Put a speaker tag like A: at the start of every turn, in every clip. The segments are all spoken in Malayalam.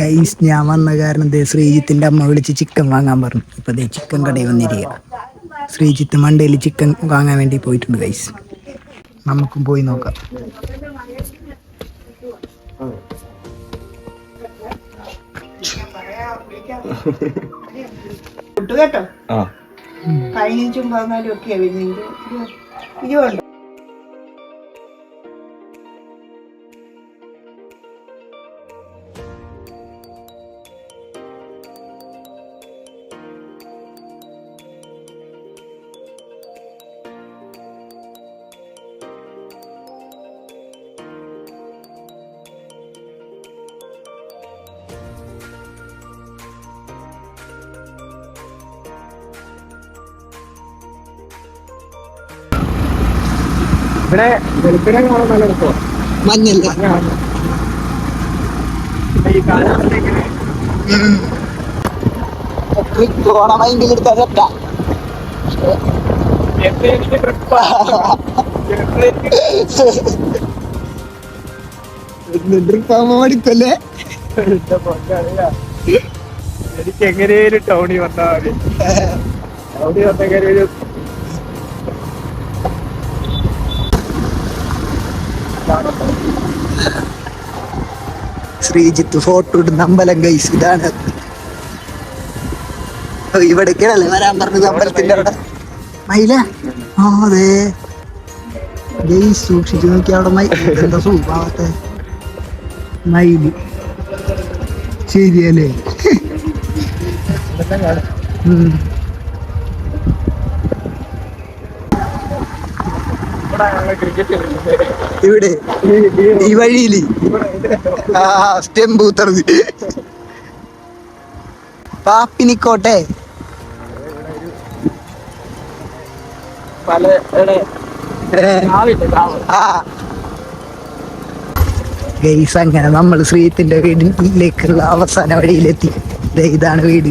A: ഗൈസ് ഞാൻ വന്ന കാരണം ദേ ശ്രീജിത്തിന്റെ അമ്മ വിളിച്ച് ചിക്കൻ വാങ്ങാൻ പറഞ്ഞു. ഇപ്പൊ ദേ ചിക്കൻ കടയിൽ വന്നിരിക്കുക ശ്രീജിത്ത് മണ്ടയിൽ ചിക്കൻ വാങ്ങാൻ വേണ്ടി പോയിട്ടുണ്ട് ഗൈസ് നമുക്കും പോയി നോക്കാം.
B: കേട്ടോ പതിനഞ്ചും പതിനാലും ഒക്കെ ഇരുപതുണ്ട്
C: ഇവിടെ വെളുപ്പിനെ കാണാൻ നല്ല രസമാണ്
A: മഞ്ഞല്ല
C: ഈ
A: എടുത്ത സെറ്റാ
C: എനിക്ക് ടൗണിൽ വന്നാൽ മതി. ടൗണിൽ വന്നെങ്കിൽ ഒരു
A: ശ്രീജിത്ത് ഫോട്ടോ ഇടുന്ന അമ്പലം ഗൈസ് ഇതാണ്. ഇവിടെ ഇവിടേക്കാണല്ലേ വരാൻ പറഞ്ഞത് അമ്പലത്തിന്റെ അവിടെ. മൈല ആ അതെ. ഗൈസ് സൂക്ഷിച്ചു നോക്കി അവിടെ മൈ എന്താ സൂപ്പാവത്തെ മയിൽ. ശരിയല്ലേ? ഉം.
C: ഇവിടെ
A: ഈ വഴിയിൽ. ആ സ്റ്റെമ്പ് ഉത്തറത് പാപ്പിനിക്കോട്ടെ.
C: പല
A: ആ. ഗൈസ് അങ്ങനെ നമ്മൾ ശ്രീത്തിന്റെ വീടിലേക്കുള്ള അവസാന വഴിയിലെത്തി. ഇതാണ് വീട്.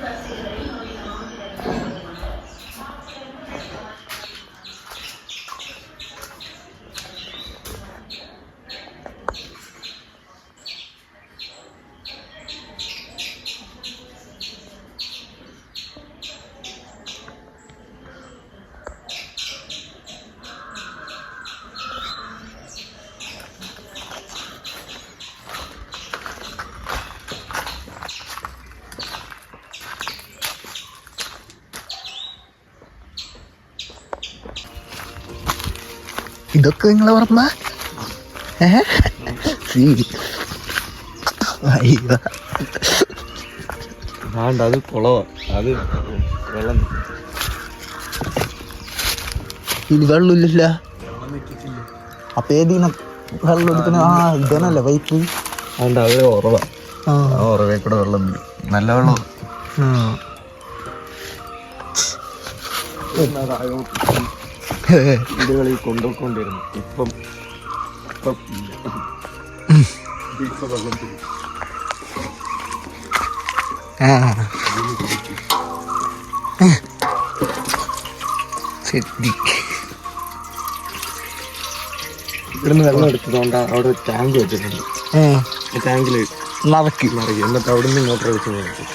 A: ಪ್ರಕೃತ ഇതൊക്കെ നിങ്ങൾ ഓർമ്മ?
C: വേണ്ട അത് കുളവാ. അത് വെള്ളം
A: ഇനി വെള്ളമില്ല അപ്പൊ ഏതീന വെള്ളം എടുക്കണ ആ ഇതനല്ലേ പൈപ്പ്
C: വേണ്ട അത് ഉറവാ.
A: ആ.
C: ഉറവേ കൂടെ വെള്ളം നല്ല വെള്ളം
A: ആ.
C: വീടുകളിൽ കൊണ്ടുപോയിക്കൊണ്ടിരുന്നു. ഇപ്പം ഇവിടുന്ന് വെള്ളം എടുത്തതുകൊണ്ട് അവിടെ ടാങ്ക് വെച്ചിട്ടുണ്ട്. ടാങ്കിൽ
A: നിറക്കി.
C: നിറയ്ക്കും എന്നിട്ട് അവിടുന്ന് ഇങ്ങോട്ട് വെച്ച്. കൊടുക്കും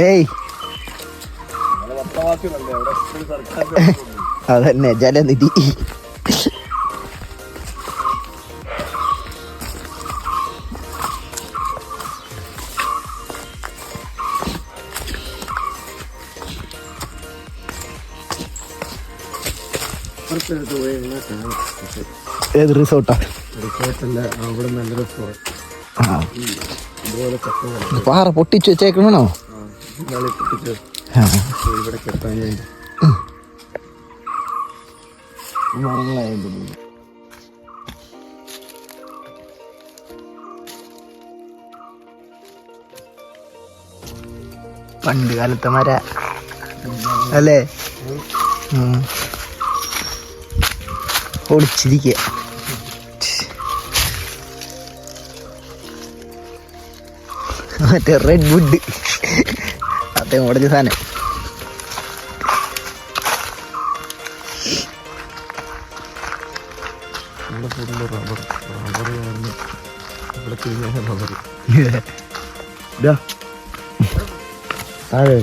A: ഏയ്. അതന്നെ ജലനിധി. ഏത് റിസോർട്ടാ?
C: റിസോർട്ടല്ല അവിടെ നല്ല റിസോർട്ട്
A: ആ.
C: ഇതുപോലെ ചക്ക
A: പാറ പൊട്ടിച്ചു വെച്ചേക്കണോ.
C: ഇവിടെ കെട്ടാൻ വേണ്ടി.
A: പണ്ട് കാലത്തെ മര. അല്ലേ. ഒളിച്ചിരിക്കുക മറ്റേ റെഡ് വുഡ് അതേ മോഡൽ സാധനം.
C: താഴെ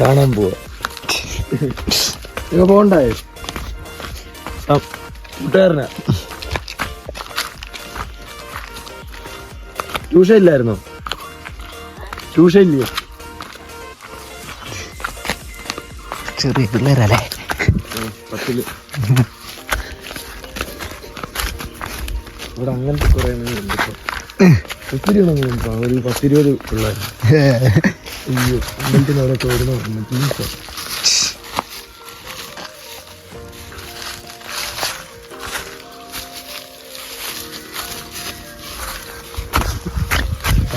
C: കാണാൻ പോവാ. പോണ്ടായോ കൂട്ടുകാരനാ. ട്യൂഷൻ ഇല്ലായിരുന്നോ? ട്യൂഷൻ
A: ചെറിയ പിള്ളേരല്ലേ?
C: പത്തിൽ ഇവിടെ അങ്ങനത്തെ കുറെ. ഒത്തിരി. ഒരു പത്തിരുപത് പിള്ളേർ അങ്ങനത്തെ അവരൊക്കെ തോരുന്ന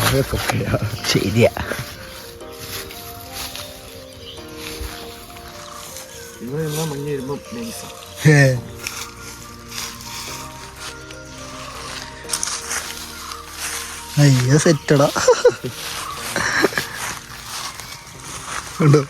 C: താഴെക്കൊക്കെയാ
A: ശരിയാ
C: ഇവിടെ എല്ലാം മഞ്ഞ് വരുമ്പോ നൈസ
A: അയ്യോ സെറ്റടാ ഉണ്ടോ